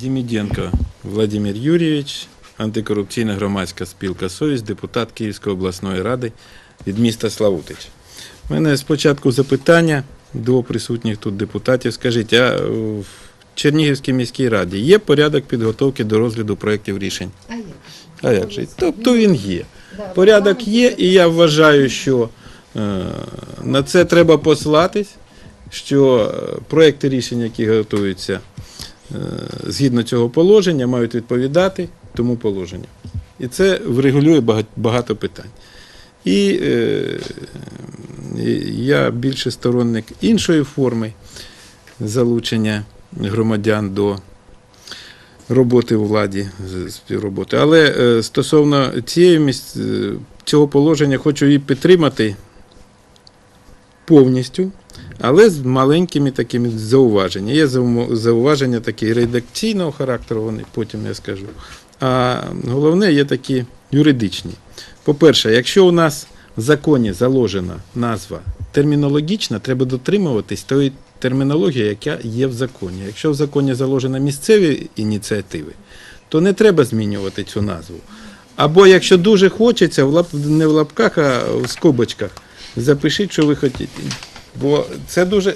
Діміденко Владимир Юрійович, антикорупційна громадська спілка Совість, депутат Київської обласної ради від міста Славутич. У мене спочатку запитання до присутніх тут депутатів. Скажіть, а в Чернігівській міській раді є порядок підготовки до розгляду проєктів рішень? А як? А як же? Тобто він є. Порядок є, і я вважаю, що е, на це треба послатись, що е, проекти рішень, які готуються згідно цього положення, мають відповідати тому положенню. І це врегулює багато питань. І е, я більше сторонник іншої форми залучення громадян до роботи у владі, співроботи. Але е, стосовно цієї місць, е, цього положення хочу її підтримати повністю, але з маленькими такими зауваженнями. Є зауваження такі редакційного характеру, вони потім я скажу. А головне є такі юридичні. По-перше, якщо у нас в законі заложена назва термінологічна, треба дотримуватись тої термінології, яка є в законі. Якщо в законі заложено місцеві ініціативи, то не треба змінювати цю назву. Або якщо дуже хочеться, не в лапках, а в скобочках, запишіть, що ви хочете. Бо це дуже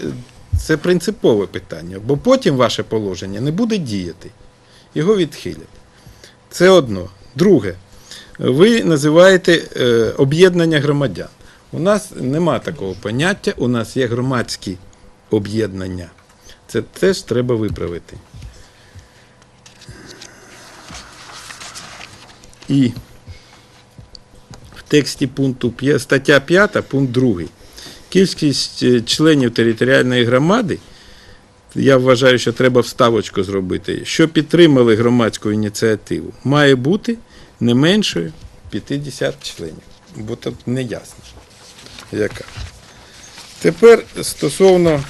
це принципове питання, бо потім ваше положення не буде діяти. Його відхилять. Це одно. Друге, ви називаєте е, об'єднання громадян. У нас нема такого поняття, у нас є громадські об'єднання. Це теж треба виправити. І тексті пункту стаття 5, пункт 2. Кількість е, членів територіальної громади, я вважаю, що треба вставочку зробити, що підтримали громадську ініціативу, має бути не меншою 50 членів. Бо тут не ясно, яка. Тепер стосовно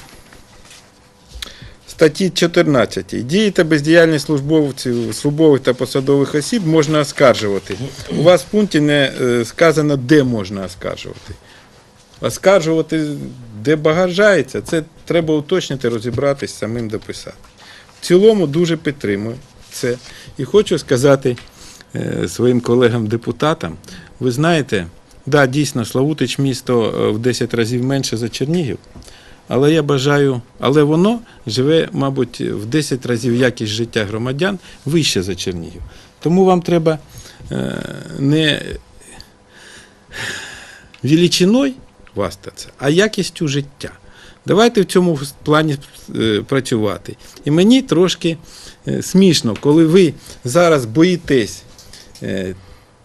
статті 14. Дії та бездіяльність службовців, службових та посадових осіб можна оскаржувати. У вас в пункті не е, сказано, де можна оскаржувати. Оскаржувати, де бажається, це треба уточнити, розібратись, самим дописати. В цілому дуже підтримую це. І хочу сказати е, своїм колегам-депутатам, ви знаєте, да, дійсно, Славутич місто е, в 10 разів менше за Чернігів, але я бажаю, але воно живе, мабуть, в 10 разів якість життя громадян вище за Чернігів. Тому вам треба е, не величиною хвастатися, а якістю життя. Давайте в цьому плані е, працювати. І мені трошки е, смішно, коли ви зараз боїтесь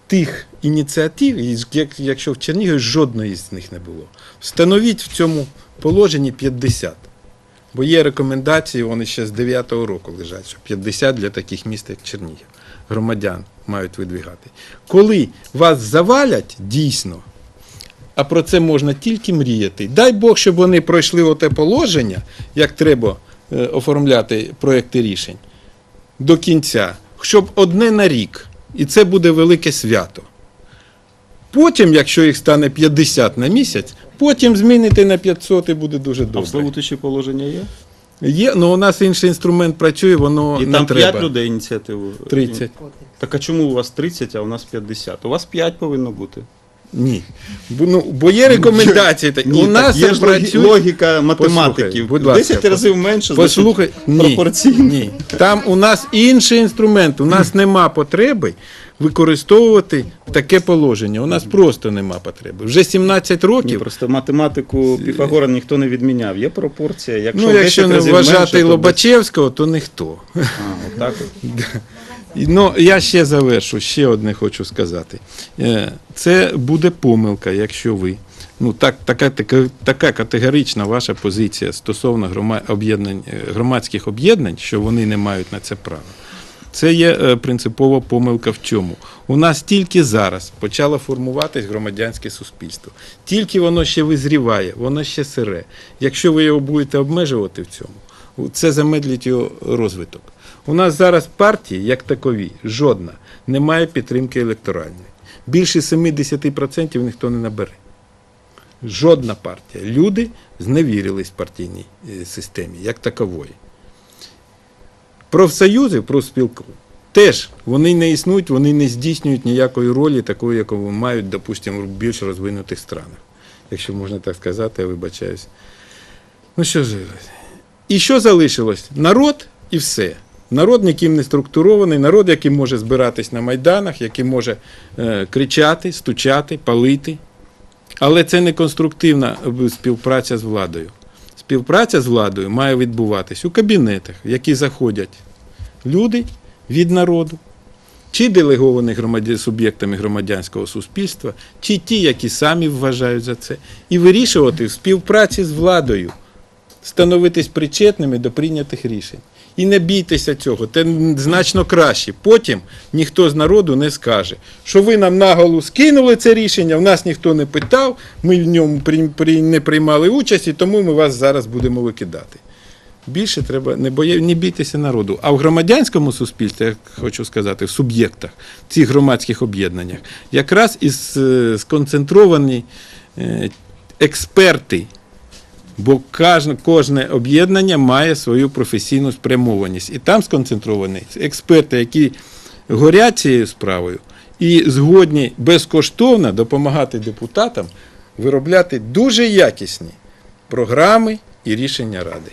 тих ініціатив, якщо в Чернігові жодної з них не було. Встановіть в цьому положенні 50. Бо є рекомендації, вони ще з 9-го року лежать, що 50 для таких міст, як Чернігів. Громадян мають видвігати. Коли вас завалять дійсно, а про це можна тільки мріяти. Дай Бог, щоб вони пройшли оте положення, як треба е, оформляти проекти рішень до кінця, щоб одне на рік. І це буде велике свято. Потім, якщо їх стане 50 на місяць, потім змінити на 500 і буде дуже добре. А в. Славутичі положення є? Є, але у нас інший інструмент працює, воно І не там треба. 5 людей ініціативу. 30. Так а чому у вас 30, а у нас 50? У вас 5 повинно бути. Ні. Бо, ну, бо є рекомендації. Ні, у нас так є працює. логіка математиків. Будь ласка, 10 разів менше, Послухай, значить, ні, пропорційно. ні. Там у нас інший інструмент. У нас нема потреби використовувати таке положення. У нас просто нема потреби. Вже 17 Ні, років. просто математику Піфагора ніхто не відміняв. Є пропорція. Якщо, ну, якщо 10 не разів вважати менше, Лобачевського, то ніхто. А, отак от. Ну, я ще завершу, ще одне хочу сказати. Е, Це буде помилка, якщо ви. Ну, так, така, така, така категорична ваша позиція стосовно грома, е, громадських об'єднань, що вони не мають на це права. Це є е, принципова помилка в чому? У нас тільки зараз почало формуватись громадянське суспільство. Тільки воно ще визріває, воно ще сире. Якщо ви його будете обмежувати в цьому, це замедлить його розвиток. У нас зараз партії, як такові, жодна, не має підтримки електоральної. Більше 70% ніхто не набере. Жодна партія. Люди зневірились партійній е, системі, як такової. профсоюзи, профспілку, теж вони не існують, вони не здійснюють ніякої ролі, такої, яку мають, допустимо, в більш розвинутих странах. Якщо можна так сказати, я вибачаюсь. Ну що ж, і що залишилось? Народ і все. Народ ніким не структурований, народ, який може збиратись на майданах, який може е, кричати, стучати, палити. Але це не конструктивна е, співпраця з владою. Співпраця з владою має відбуватись у кабінетах, в які заходять люди від народу, чи делеговані громадя... суб'єктами громадянського суспільства, чи ті, які самі вважають за це, і вирішувати в співпраці з владою, становитись причетними до прийнятих рішень. І не бійтеся цього, це значно краще. Потім ніхто з народу не скаже, що ви нам наголу скинули це рішення, в нас ніхто не питав, ми в ньому не приймали участь, і тому ми вас зараз будемо викидати. Більше треба не боє, не бійтеся народу. А в громадянському суспільстві, я хочу сказати, в суб'єктах цих громадських об'єднаннях, якраз і сконцентровані е, експерти. Бо кожне, об'єднання має свою професійну спрямованість. І там сконцентровані експерти, які горять цією справою і згодні безкоштовно допомагати депутатам виробляти дуже якісні програми і рішення ради.